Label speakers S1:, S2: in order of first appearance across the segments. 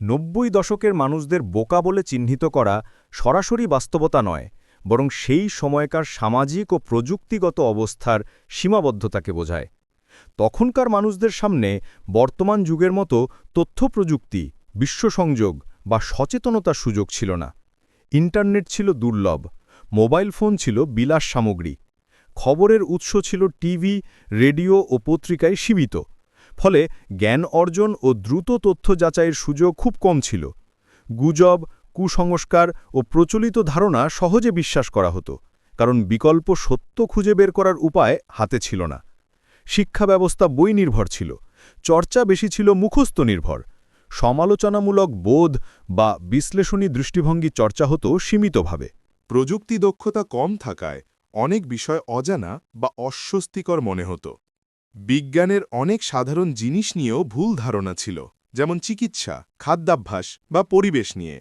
S1: নব্বই দশকের মানুষদের বোকা বলে চিহ্নিত করা সরাসরি বাস্তবতা নয়, বরং সেই সময়কার সামাজিক ও প্রযুক্তিগত অবস্থার সীমাবদ্ধতাকে বোঝায়। তখনকার মানুষদের সামনে বর্তমান যুগের মতো তথ্য প্রযুক্তি বিশ্বসংযোগ বা সচেতনতার সুযোগ ছিল না। ইন্টারনেট ছিল দুর্লভ, মোবাইল ফোন ছিল বিলাস সামগ্রী, খবরের উৎস ছিল টিভি, রেডিও ও পত্রিকায় সীমিত। ফলে জ্ঞান অর্জন ও দ্রুত তথ্য যাচাইয়ের সুযোগ খুব কম ছিল। গুজব, কুসংস্কার ও প্রচলিত ধারণা সহজে বিশ্বাস করা হতো, কারণ বিকল্প সত্য খুঁজে বের করার উপায় হাতে ছিল না। শিক্ষা ব্যবস্থা বই নির্ভর ছিল, চর্চা বেশি ছিল মুখস্থ নির্ভর, সমালোচনামূলক বোধ বা বিশ্লেষণী দৃষ্টিভঙ্গি চর্চা হতো সীমিতভাবে।
S2: প্রযুক্তি দক্ষতা কম থাকায় অনেক বিষয় অজানা বা অস্বস্তিকর মনে হতো। বিজ্ঞানের অনেক সাধারণ জিনিস নিয়েও ভুল ধারণা ছিল, যেমন চিকিৎসা, খাদ্যাভ্যাস বা পরিবেশ নিয়ে।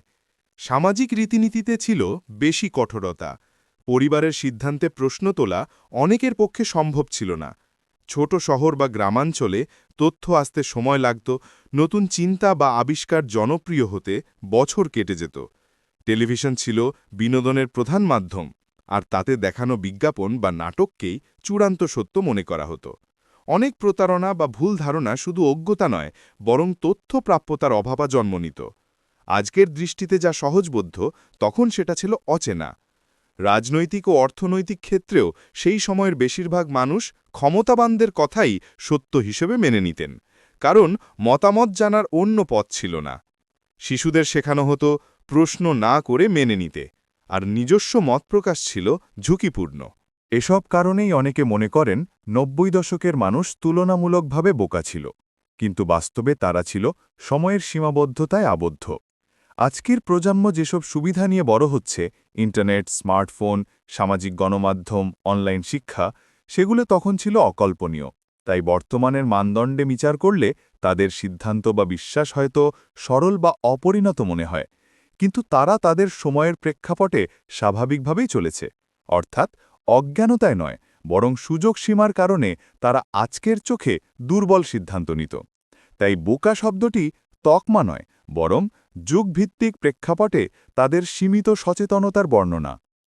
S2: সামাজিক রীতিনীতিতে ছিল বেশি কঠোরতা। পরিবারের সিদ্ধান্তে প্রশ্ন তোলা অনেকের পক্ষে সম্ভব ছিল না। ছোট শহর বা গ্রামাঞ্চলে তথ্য আসতে সময় লাগত, নতুন চিন্তা বা আবিষ্কার জনপ্রিয় হতে বছর কেটে যেত। টেলিভিশন ছিল বিনোদনের প্রধান মাধ্যম, আর তাতে দেখানো বিজ্ঞাপন বা নাটককেই চূড়ান্ত সত্য মনে করা হতো। অনেক প্রতারণা বা ভুল ধারণা শুধু অজ্ঞতা নয়, বরং তথ্য প্রাপ্যতার অভাবা জন্ম নিত আজকের দৃষ্টিতে যা সহজবোধ্য, তখন সেটা ছিল অচেনা। রাজনৈতিক ও অর্থনৈতিক ক্ষেত্রেও সেই সময়ের বেশিরভাগ মানুষ ক্ষমতাবানদের কথাই সত্য হিসেবে মেনে নিতেন, কারণ মতামত জানার অন্য পথ ছিল না। শিশুদের শেখানো হতো, প্রশ্ন না করে মেনে নিতে, আর নিজস্ব মত প্রকাশ ছিল ঝুঁকিপূর্ণ।
S3: এসব কারণেই অনেকে মনে করেন নব্বই দশকের মানুষ তুলনামূলকভাবে বোকা ছিল। কিন্তু বাস্তবে তারা ছিল সময়ের সীমাবদ্ধতায় আবদ্ধ। আজকের প্রজন্ম যেসব সুবিধা নিয়ে বড় হচ্ছে, ইন্টারনেট, স্মার্টফোন, সামাজিক গণমাধ্যম, অনলাইন শিক্ষা, সেগুলো তখন ছিল অকল্পনীয়। তাই বর্তমানের মানদণ্ডে বিচার করলে তাদের সিদ্ধান্ত বা বিশ্বাস হয়তো সরল বা অপরিণত মনে হয়। কিন্তু তারা তাদের সময়ের প্রেক্ষাপটে স্বাভাবিকভাবেই চলেছে। অর্থাৎ অজ্ঞানতায় নয়, বরং সুযোগ সীমার কারণে তারা আজকের চোখে দুর্বল সিদ্ধান্ত নিত। তাই বোকা শব্দটি তকমা নয়, বরং যুগভিত্তিক প্রেক্ষাপটে তাদের সীমিত সচেতনতার বর্ণনা।